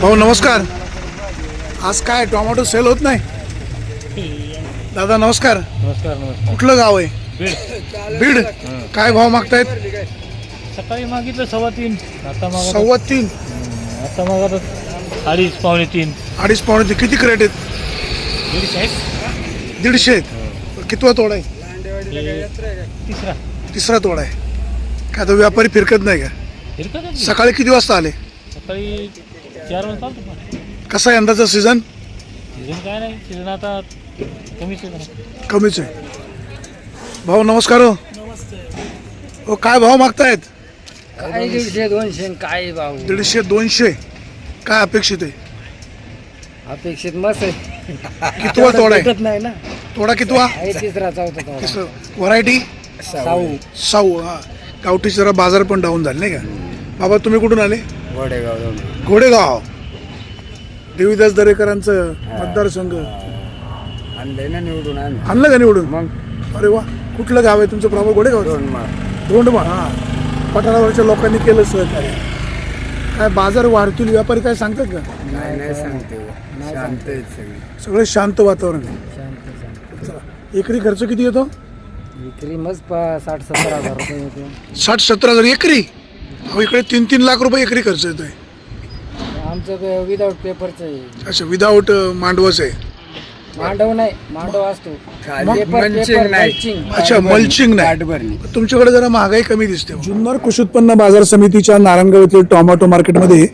भाऊ नमस्कार. आज काय टोमॅटो सेल होत नाही? दादा नमस्कार. नमस्कार नमस्कार. कुठलं गाव आहे? बीड. बीड? काय भाव मागतायत? सकाळी मागितलं सव्वा तीन आता मागत सव्वा तीन. आता मागत अडीच पावणे तीन. अडीच पावणे तीन. किती क्रेट आहेत? दीडशे आहेत. दीडशे आहेत. कितवा तोडा आहे? हे तिसरा. तिसरा तोडा आहे. काय तो व्यापारी फिरकत नाही का? फिरकत आहे की? सकाळी किती वाजता आले? सकाळी चार वाजता चालतो पण. कसा आहे यंदाचा सीझन सीझन काय नाही सीझन आता कमी सीझन आहे कमीच आहे. भाऊ नमस्कार हो. हो काय भाव मागतायत? काय दीडशे दोनशे काय भाऊ दीडशे दोनशे. काय अपेक्षित आहे? अपेक्षित मस्त आहे. कितवा तोडा आहे? भेटत नाही ना. तोडा कितवा? आहे तिसरा चौथा तोडा. व्हरायटी? साऊ. साऊ हा. गावठी जरा बाजार पण डाऊन झाले नाही का? बाबा तुम्ही कुठून आले? गोडेगाव घोडेगाव देवीदास दरेकरांचं मतदारसंघ. आणलंय ना निवडून आण आणलं का निवडून? मग? अरे वा. कुठलं गाव आहे तुमचं प्रॉपर घोडेगाव दोन माळ दोंडमा हा. पठारावरच्या लोकांनी केलं सहकार्य. काय बाजार वाढतील व्यापारी काय सांगतात का? नाही नाही सांगते. शांत आहेत सगळी. सगळे शांत वातावरण आहे. शांत शांत. चला एकरी खर्च किती येतो? विक्री मस्त साठ सत्तर हजार रुपये साठ सत्तर हजार एकरी? अहो इकडे तीन तीन लाख रुपये एकरी खर्च येतोय. आमचं विदाऊट पेपरचं आहे. अच्छा विदाऊट मांडवच आहे. मांडव नाही मांडव असतो. मग पेपर पेपर मल्चिंग अच्छा मल्चिंग नाही. तुमच्याकडे जरा महागाई कमी दिसते जुन्नर कृषी उत्पन्न बाजार समितीच्या नारायणगाव येथील टोमॅटो मार्केटमध्ये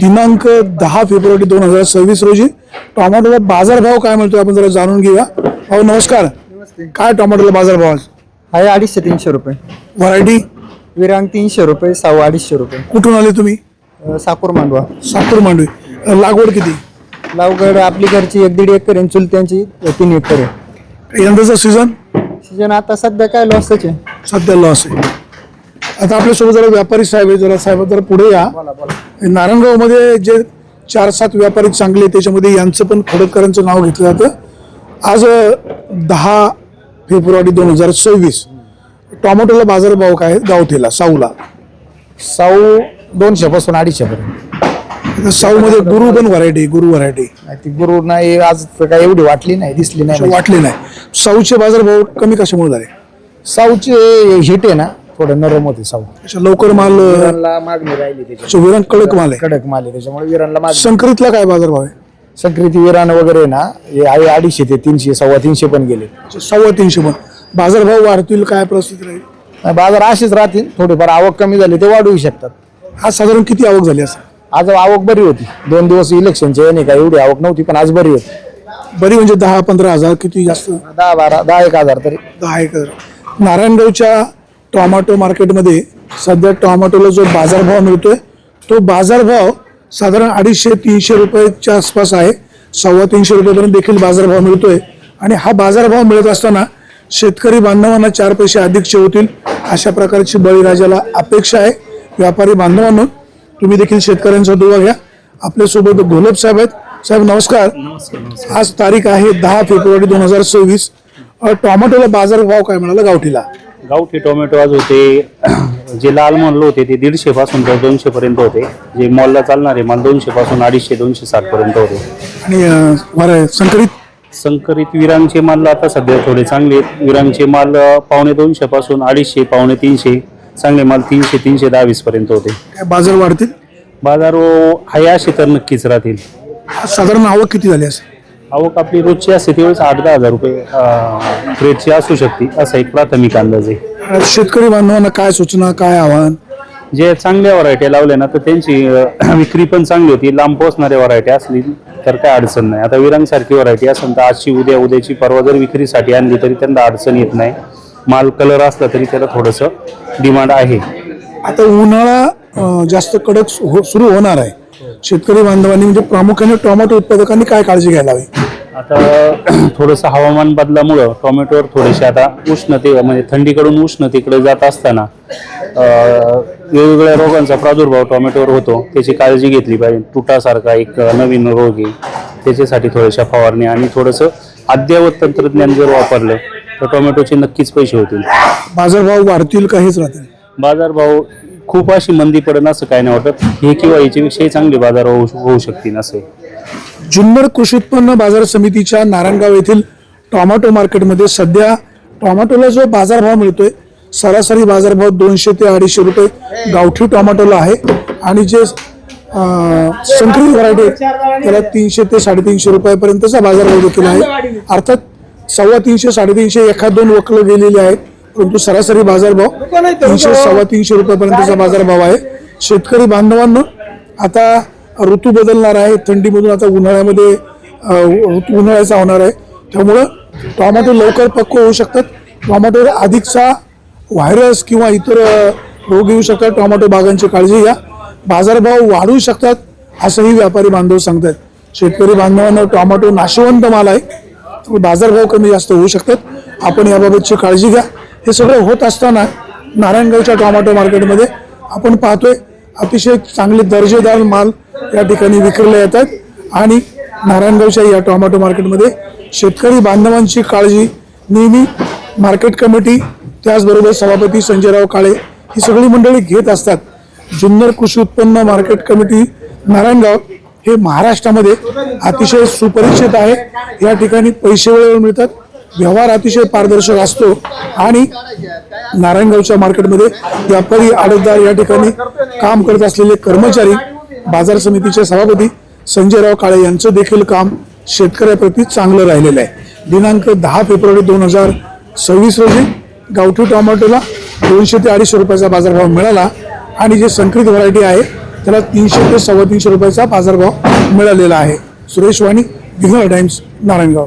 दिनांक दहा फेब्रुवारी दोन हजार सव्वीस रोजी टोमॅटोला बाजारभाव काय मिळतो आपण जरा जाणून घेऊया. भाऊ नमस्कार. काय टोमॅटोला बाजारभाव आहे अडीचशे तीनशे रुपये. व्हरायटी विरांग तीनशे रुपये साऊ अडीचशे रुपये. कुठून आले तुम्ही? अ, साकूर मांडवा. साकूर मांडवी. लागवड किती? लावगड आपली घरची एक दीड एकर आहे चुलत्यांची तीन एकर आहे. यंदाचा सीझन सीजन आता सध्या काय लॉसच आहे. सध्या लॉस आहे. आता आपल्यासोबत जरा व्यापारी साहेब आहे जरा साहेब जरा पुढे या. नारायणगावमध्ये जे चार सात व्यापारी चांगले आहेत, त्याच्यामध्ये यांचं पण खडककरांचं नाव घेतलं जातं. आज अं, दहा फेब्रुवारी दोन हजार सव्वीस. टोमॅटोला बाजारभाव काय? गावठीला साऊला. साऊ दोनशे पासून अडीचशे पर्यंत. साऊमध्ये गुरु पण व्हरायटी गुरु व्हरायटी ती गुरु नाही आज तर काय एवढी वाटली नाही दिसली नाही वाटले नाही. साऊचे बाजारभाव कमी कशामुळे झाले? साऊचे हिट आहे ना थोडं नरम होते साऊ. अच्छा लवकर माल अं, मागणी राहिली त्याच्या अच्छा, विरांग कडक माल आहे. कडक माल आहे त्याच्यामुळे विरांना मागणी. संकरितला काय बाजारभाव आहे? संक्रिती विरान वगैरे ना हे आहे अडीचशे ते तीनशे सव्वा तीनशे पण गेले. सव्वा तीनशे पण. बाजारभाव वाढतील काय परिस्थिती राहील? नाही, बाजार असेच राहतील थोडीफार आवक कमी झाली ते वाढवू शकतात. आज साधारण किती आवक झाली असं आज आवक बरी होती. दोन दिवस इलेक्शनचे नाही का एवढी आवक नव्हती पण आज बरी होती. बरी म्हणजे दहा पंधरा हजार किती जास्त? दहा बारा दहा एक हजार तरी. दहा एक हजार. नारायणगावच्या टोमॅटो मार्केटमध्ये सध्या टोमॅटोला जो बाजारभाव मिळतोय तो बाजारभाव साधारण अडीचशे तीनशे रुपयाच्या आसपास आहे. सव्वा तीनशे रुपयापर्यंत देखील बाजारभाव मिळतोय. आणि हा बाजारभाव मिळत असताना शेतकरी बांधवांना चार पैसे अधिकचे होतील अशा प्रकारची बळीराजाला अपेक्षा आहे. व्यापारी बांधवांनो तुम्ही देखील शेतकऱ्यांचा दुवा घ्या. आपल्यासोबत घोलप साहेब आहेत. साहेब नमस्कार. आज तारीख आहे दहा फेब्रुवारी दोन हजार सव्वीस. टोमॅटोला बाजारभाव काय म्हणाला गावठीला? गावठी टोमॅटो आज होते जे लाल माल होते ते दीडशे पासून तर दोनशे पर्यंत होते. जे मॉलला चालणारे माल दोनशे पासून अडीचशे दोनशे साठ पर्यंत होते. आणि बरं संकरित विरांगचे माल आता सध्या थोडे चांगले आहेत. विरांगचे माल पावणे दोनशे पासून अडीचशे पावणे तीनशे चांगले माल तीनशे तीनशे दहा वीस पर्यंत होते. काय बाजार वाढतील? बाजार आहे असे तर नक्कीच राहतील. साधारण आवक किती झाली असेल? आवक आपली रोजची असते तेवढेच आठ दहा हजार रुपये रेटची असू शकते असा एक प्राथमिक अंदाज आहे. शेतकरी बांधवांना काय सूचना काय आव्हान? जे चांगल्या व्हरायटी लावल्या ना तर त्यांची अं, विक्री पण चांगली होती. लांब पोहोचणाऱ्या व्हरायटी असली तर काय अडचण नाही. आता विरांगसारखी व्हरायटी असेल तर आजची उद्या उद्याची परवा जर विक्रीसाठी आणली तरी त्यांना अडचण येत नाही. माल कलर असला तरी त्याला थोडंसं डिमांड आहे. आता उन्हाळा अं, जास्त कडक हो- सुरू होणार आहे. शेतकरी बांधवांनी म्हणजे प्रामुख्याने टोमॅटो उत्पादकांनी काय काळजी घ्यायला हवी? आता थोडंसं हवामान बदलामुळं टोमॅटोवर थोडेसे आता उष्णते म्हणजे थंडीकडून उष्णतेकडे जात असताना वेगवेगळ्या रोगांचा प्रादुर्भाव टोमॅटोवर होतो. त्याची काळजी घेतली पाहिजे. तुटासारखा एक नवीन रोग आहे. त्याच्यासाठी थोड्याशा फवारणी आणि थोडंसं अद्ययावत तंत्रज्ञान जर वापरलं तर टोमॅटोचे नक्कीच पैसे होतील. बाजारभाव वाढतील का हेच राहतील? बाजारभाव खूप अशी मंदी पडेल असं काय नाही वाटत. हे किंवा याच्यापेक्षाही चांगले बाजार होऊ होऊ शकतील असं. जुन्नर कृषी उत्पन्न बाजार समितीच्या नारायणगाव येथील टोमॅटो मार्केटमध्ये सध्या टोमॅटोला जो बाजारभाव मिळतोय सरासरी बाजारभाव दोनशे ते अडीचशे रुपये गावठी टोमॅटोला आहे. आणि जे संकरित व्हरायटी त्याला तीनशे ते साडेतीनशे रुपयापर्यंतचा बाजारभाव देखील आहे. अर्थात सव्वा तीनशे साडेतीनशे एखाद दोन वकलं गेलेले आहेत परंतु सरासरी बाजारभाव तीनशे सव्वा तीनशे रुपयापर्यंतचा बाजारभाव आहे. शेतकरी बांधवांनो आता ऋतू बदलणार आहे थंडीमधून आता उन्हाळ्यामध्ये ऋतू उन्हाळ्याचा होणार आहे. त्यामुळं टॉमॅटो लवकर पक्व होऊ शकतात. टॉमॅटोवर अधिकचा व्हायरस किंवा इतर रोग येऊ शकतात. टॉमॅटो बागांची काळजी घ्या. बाजारभाव वाढू शकतात असंही व्यापारी बांधव सांगतात शेतकरी बांधवांना टॉमॅटो नाशवंत माल आहे बाजारभाव कमी जास्त होऊ शकतात. आपण याबाबतची काळजी घ्या. हे सगळं होत असताना नारायणगावच्या टॉमॅटो मार्केटमध्ये आपण पाहतोय अतिशय चांगले दर्जेदार माल या ठिकाणी विकले येतात. आणि नारायणगावच्या या टोमॅटो मार्केटमध्ये शेतकरी बांधवांची काळजी नेहमी मार्केट कमिटी त्याचबरोबर सभापती संजयराव काळे ही सगळी मंडळी घेत असतात. जुन्नर कृषी उत्पन्न मार्केट कमिटी नारायणगाव हे महाराष्ट्रामध्ये अतिशय सुपरिचित आहे. या ठिकाणी पैसे वेळेवर मिळतात. व्यवहार अतिशय पारदर्शक असतो. आणि नारायणगावच्या मार्केटमध्ये व्यापारी आडतदार या ठिकाणी काम करत असलेले कर्मचारी बाजार समितीचे सभापती संजयराव काळे यांचं देखील काम शेतकऱ्याप्रती चांगलं राहिलेलं आहे. दिनांक दहा फेब्रुवारी दोन हजार सव्वीस रोजी गावठी टोमॅटोला दोनशे ते अडीचशे रुपयाचा बाजारभाव मिळाला आणि जे संकरित व्हरायटी आहे त्याला तीनशे ते सव्वा तीनशे रुपयाचा बाजारभाव मिळालेला आहे. सुरेश वाणी दिघळ टाइम्स नारायणगाव.